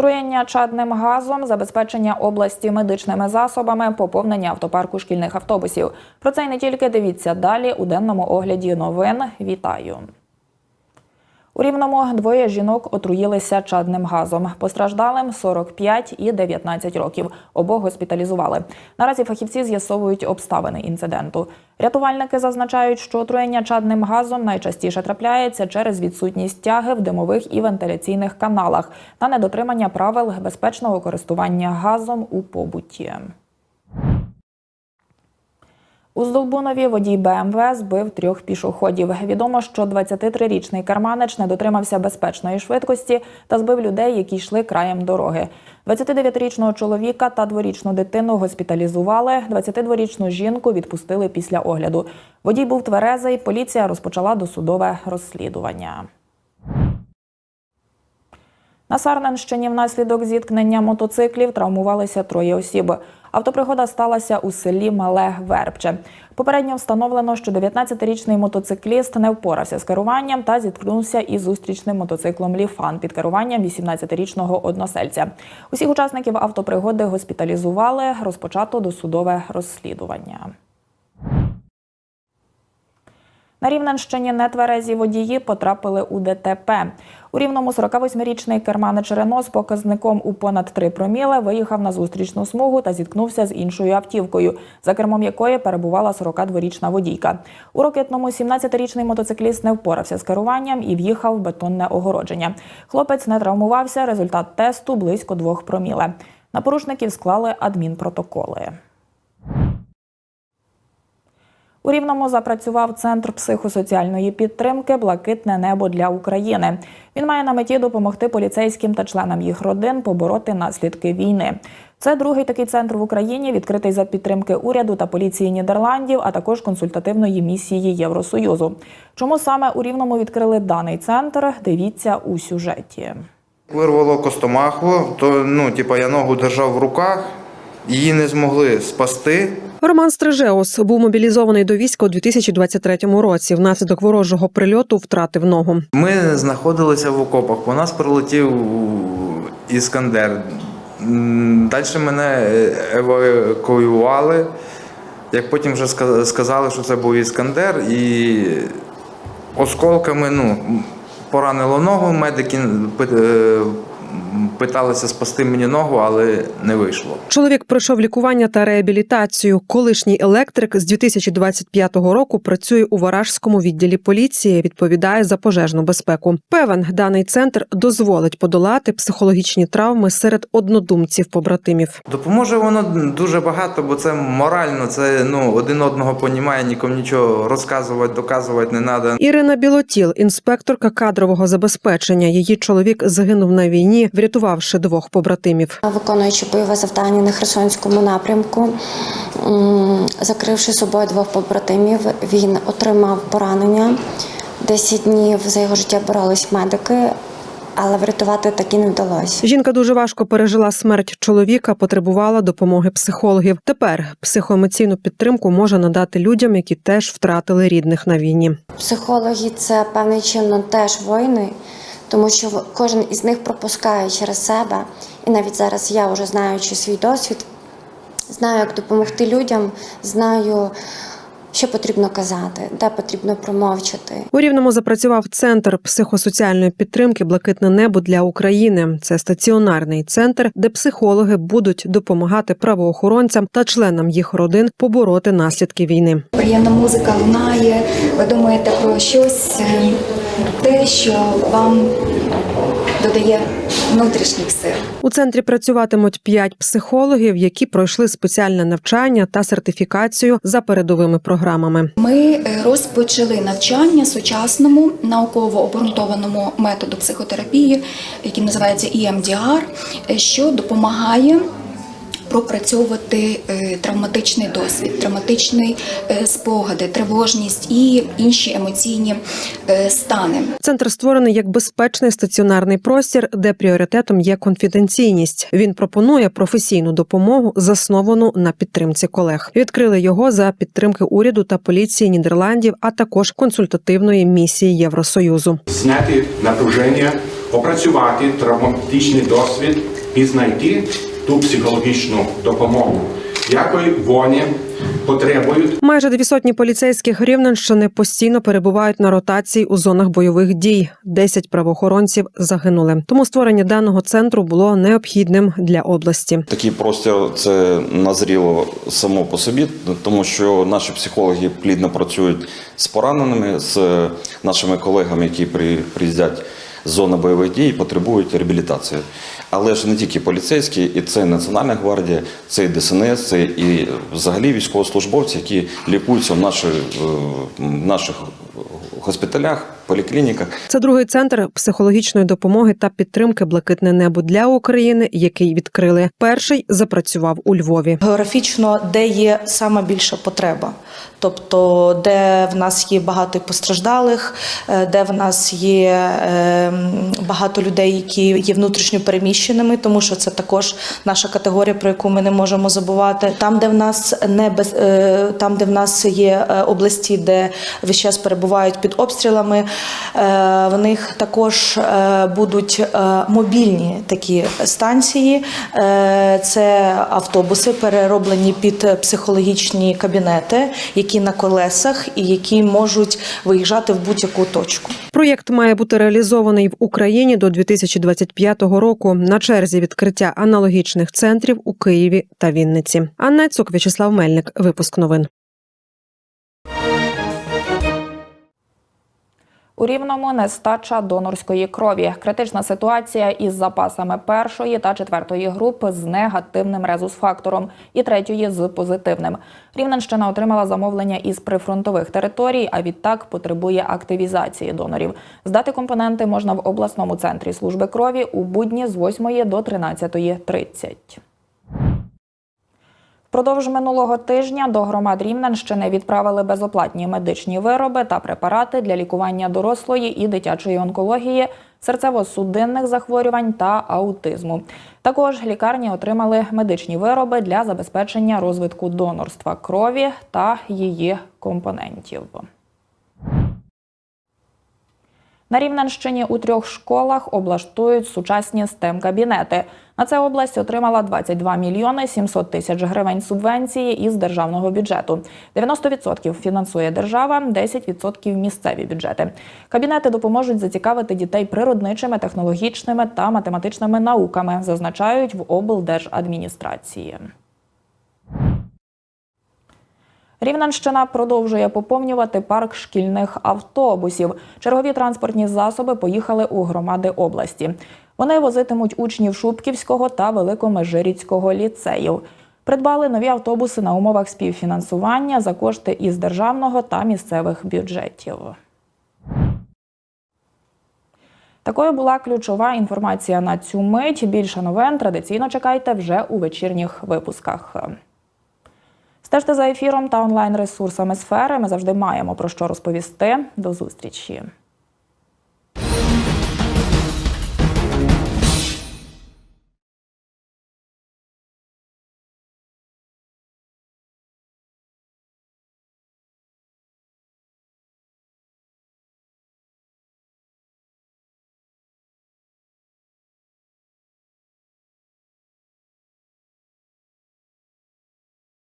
Отруєння чадним газом, забезпечення області медичними засобами, поповнення автопарку шкільних автобусів. Про це й не тільки дивіться далі у денному огляді новин. Вітаю. У Рівному двоє жінок отруїлися чадним газом. Постраждалим 45 і 19 років. Обох госпіталізували. Наразі фахівці з'ясовують обставини інциденту. Рятувальники зазначають, що отруєння чадним газом найчастіше трапляється через відсутність тяги в димових і вентиляційних каналах та недотримання правил безпечного користування газом у побуті. У Здолбунові водій БМВ збив трьох пішоходів. Відомо, що 23-річний карманич не дотримався безпечної швидкості та збив людей, які йшли краєм дороги. 29-річного чоловіка та дворічну дитину госпіталізували. 22-річну жінку відпустили після огляду. Водій був тверезий. Поліція розпочала досудове розслідування. На Сарненщині внаслідок зіткнення мотоциклів травмувалися троє осіб. Автопригода сталася у селі Мале Вербче. Попередньо встановлено, що 19-річний мотоцикліст не впорався з керуванням та зіткнувся із зустрічним мотоциклом Ліфан під керуванням 18-річного односельця. Усіх учасників автопригоди госпіталізували. Розпочато досудове розслідування. На Рівненщині нетверезі водії потрапили у ДТП. У Рівному 48-річний керманич Рено з показником у понад 3 проміле виїхав на зустрічну смугу та зіткнувся з іншою автівкою, за кермом якої перебувала 42-річна водійка. У Рокетному 17-річний мотоцикліст не впорався з керуванням і в'їхав в бетонне огородження. Хлопець не травмувався. Результат тесту близько 2 проміле. На порушників склали адмінпротоколи. У Рівному запрацював центр психосоціальної підтримки Блакитне небо для України. Він має на меті допомогти поліцейським та членам їх родин побороти наслідки війни. Це другий такий центр в Україні, відкритий за підтримки уряду та поліції Нідерландів, а також консультативної місії Євросоюзу. Чому саме у Рівному відкрили даний центр? Дивіться у сюжеті. Вирвало костомаху, то ну, типа, я ногу держав в руках, її не змогли спасти. Роман Стрижеус був мобілізований до війська у 2023 році. Внаслідок ворожого прильоту втратив ногу. Ми знаходилися в окопах, по нас прилетів іскандер. Далі мене е, евакуювали. Як потім вже ска- сказали, що це був іскандер, і осколками ну, поранило ногу, медики е, питалися спасти мені ногу, але не вийшло. Чоловік пройшов лікування та реабілітацію. Колишній електрик з 2025 року працює у Варажському відділі поліції. Відповідає за пожежну безпеку. Певен, даний центр дозволить подолати психологічні травми серед однодумців побратимів. Допоможе воно дуже багато, бо це морально, це ну один одного понімає, нікому нічого розказувати, доказувати не треба. Ірина Білотіл, інспекторка кадрового забезпечення. Її чоловік загинув на війні, врятувавши двох побратимів. Виконуючи бойове завдання на Херсонському напрямку, закривши собою двох побратимів, він отримав поранення. 10 днів за його життя боролись медики, але врятувати таки не вдалося. Жінка дуже важко пережила смерть чоловіка, потребувала допомоги психологів. Тепер психоемоційну підтримку може надати людям, які теж втратили рідних на війні. Психологи це певний чином теж воїни, тому що в- кожен із них пропускає через себе. І навіть зараз я вже знаючи свій досвід, знаю, як допомогти людям, знаю, що потрібно казати, де потрібно промовчати. У рівному запрацював центр психосоціальної підтримки Блакитне небо для України. Це стаціонарний центр, де психологи будуть допомагати правоохоронцям та членам їх родин побороти наслідки війни. приємна музика лунає, ви думаєте про щось, те, що вам додає внутрішніх сил. У центрі працюватимуть п'ять психологів, які пройшли спеціальне навчання та сертифікацію за передовими програмами. Ми е, розпочали навчання сучасному науково обґрунтованому методу психотерапії, який називається EMDR, е, що допомагає. Пропрацьовувати е, травматичний досвід, травматичні е, спогади, тривожність і інші емоційні е, стани. Центр створений як безпечний стаціонарний простір, де пріоритетом є конфіденційність. Він пропонує професійну допомогу, засновану на підтримці колег. Відкрили його за підтримки уряду та поліції Нідерландів, а також консультативної місії Євросоюзу. зняти напруження, опрацювати травматичний досвід і знайти ту психологічну допомогу, якої вони потребують Майже дві сотні поліцейських Рівненщини постійно перебувають на ротації у зонах бойових дій. Десять правоохоронців загинули. Тому створення даного центру було необхідним для області. Такий простір це назріло само по собі, тому що наші психологи плідно працюють з пораненими, з нашими колегами, які при- приїздять з зони бойових дій, і потребують реабілітації. Але ж не тільки поліцейські, і це Національна гвардія, це і ДСНС, це і взагалі військовослужбовці, які лікуються в наших, в наших госпіталях, поліклініках. Це другий центр психологічної допомоги та підтримки Блакитне небо для України, який відкрили. Перший запрацював у Львові. географічно, де є сама більша потреба. Тобто, де в нас є багато постраждалих, е, де в нас є е, багато людей, які є внутрішньо переміщеними, тому що це також наша категорія, про яку ми не можемо забувати. Там, де в нас не без е, там, де в нас є е, області, де весь час перебувають під обстрілами, в них також е, будуть е, мобільні такі станції. Е, Це автобуси, перероблені під психологічні кабінети, які на колесах і які можуть виїжджати в будь-яку точку. Проєкт має бути реалізований в Україні до 2025 року. На черзі відкриття аналогічних центрів у Києві та Вінниці. Анна Цук, В'ячеслав Мельник. Випуск новин. У рівному нестача донорської крові. Критична ситуація із запасами першої та четвертої груп з негативним резус-фактором і третьої з позитивним. Рівненщина отримала замовлення із прифронтових територій, а відтак потребує активізації донорів. Здати компоненти можна в обласному центрі служби крові у будні з 8 до 13.30. Впродовж минулого тижня до громад Рівненщини відправили безоплатні медичні вироби та препарати для лікування дорослої і дитячої онкології, серцево-судинних захворювань та аутизму. Також лікарні отримали медичні вироби для забезпечення розвитку донорства крові та її компонентів. На Рівненщині у трьох школах облаштують сучасні STEM-кабінети. На це область отримала 22 мільйони 700 тисяч гривень субвенції із державного бюджету. 90% фінансує держава, 10% – місцеві бюджети. Кабінети допоможуть зацікавити дітей природничими, технологічними та математичними науками, зазначають в облдержадміністрації. Рівненщина продовжує поповнювати парк шкільних автобусів. Чергові транспортні засоби поїхали у громади області. Вони возитимуть учнів Шубківського та Великомежиріцького ліцеїв. Придбали нові автобуси на умовах співфінансування за кошти із державного та місцевих бюджетів. Такою була ключова інформація на цю мить. Більше новин традиційно чекайте вже у вечірніх випусках. Стежте за ефіром та онлайн ресурсами сфери. Ми завжди маємо про що розповісти. До зустрічі.